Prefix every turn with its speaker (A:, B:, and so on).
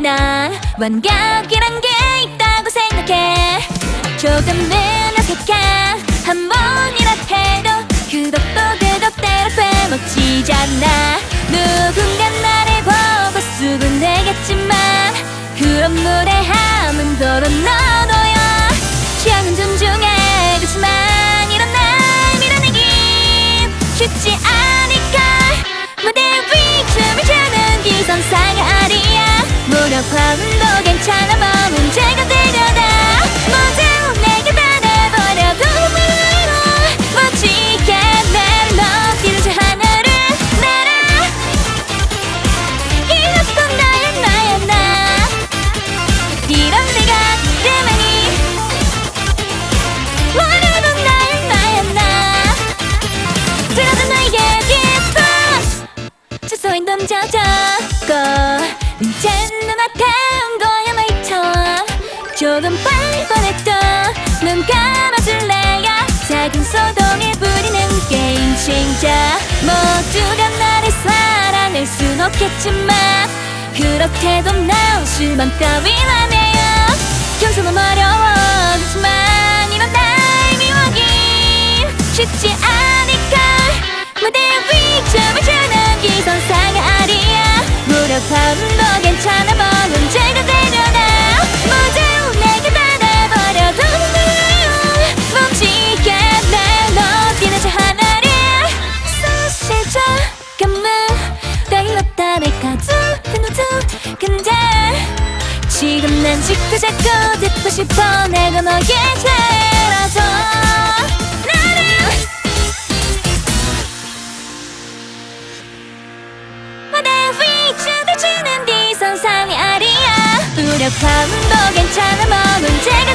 A: 난 완벽이란 게 있다고 생각해. 조금은 어색해. 한 번이라 해도 그것도 그것대로 빼먹히잖아. 누군가 나를 보고 수군대겠지만 그런 무례함은 도로 너도요. 취향은 존중해. 그렇지만 이런 날 밀어내긴 쉽지 않을 무력함도 괜찮아 뭐 문제가 되려다 모두 내게 반해버려도 멋지게 멜로디를 저 하늘을 날아. 이것도 나야 나야 나. 이런 내가 때문이 모르는 나야 나야 나. 들어도 나에게 기뻐 주소인 던져졌고 이젠 눈 온 거야 말처럼 조금 빨리 뻔했도 눈 감아줄래야? 작은 소동을 부리는 게임 칭자. 모두가 나를 사랑할 순 없겠지만 그렇게도 난 실망 따윈 안 해요. 겸손은 어려 근데 지금 난 자꾸 자꾸 듣고 싶어 내가 춤을 추는 뒤선상의 아리야. 무력함도 괜찮아 뭐 문제가